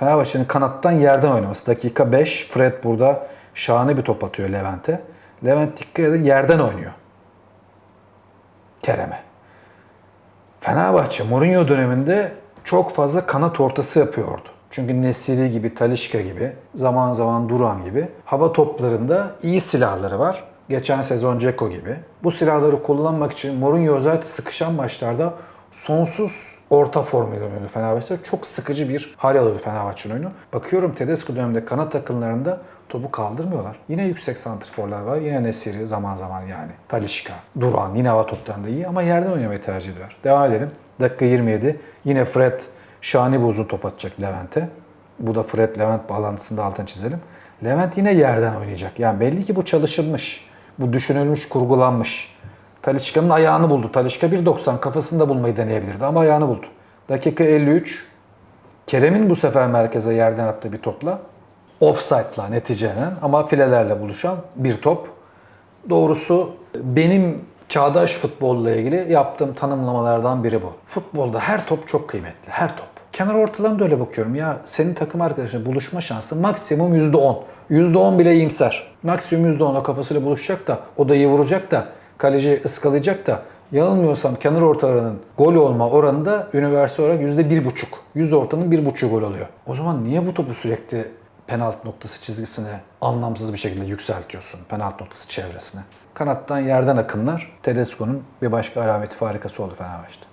Fenerbahçe'nin kanattan yerden oynaması. Dakika 5 Fred burada şahane bir top atıyor Levent'e. Levent dikkat edin yerden oynuyor. Kerem'e. Fenerbahçe Mourinho döneminde çok fazla kanat ortası yapıyordu. Çünkü Nesiri gibi, Talişka gibi, zaman zaman Duran gibi hava toplarında iyi silahları var. Geçen sezon Ceko gibi. Bu silahları kullanmak için Mourinho özellikle sıkışan maçlarda sonsuz orta formuyla oynuyordu Fenerbahçe. Çok sıkıcı bir hal alıyordu Fenerbahçe'nin oyunu. Bakıyorum Tedesco döneminde kanat takımlarında topu kaldırmıyorlar. Yine yüksek santrforlar var. Yine Nesiri zaman zaman yani. Talişka, Duran yine hava toplarında iyi ama yerden oynamayı tercih ediyor. Devam edelim. Dakika 27. Yine Fred şahane bir top atacak Levent'e. Bu da Fred-Levent bağlantısında altını çizelim. Levent yine yerden oynayacak. Yani belli ki bu çalışılmış. Bu düşünülmüş, kurgulanmış. Talişka'nın ayağını buldu. Talişka 1.90 kafasında bulmayı deneyebilirdi ama ayağını buldu. Dakika 53. Kerem'in bu sefer merkeze yerden attığı bir topla offside'la neticelen ama filelerle buluşan bir top. Doğrusu benim çağdaş futbolla ilgili yaptığım tanımlamalardan biri bu. Futbolda her top çok kıymetli. Her top. Kenar ortalarına da öyle bakıyorum. Ya senin takım arkadaşına buluşma şansı maksimum %10. %10 bile iyimser. Maksimum %10 o kafasıyla buluşacak da o da iyi vuracak da kaleci ıskalayacak da yanılmıyorsam kenar ortalarının gol olma oranı da üniversite olarak %1,5. Yüz ortanın 1,5 gol oluyor. O zaman niye bu topu sürekli penaltı noktası çizgisine anlamsız bir şekilde yükseltiyorsun penaltı noktası çevresine? Kanattan yerden akınlar Tedesco'nun bir başka alameti farikası oldu Fenerbahçe'de.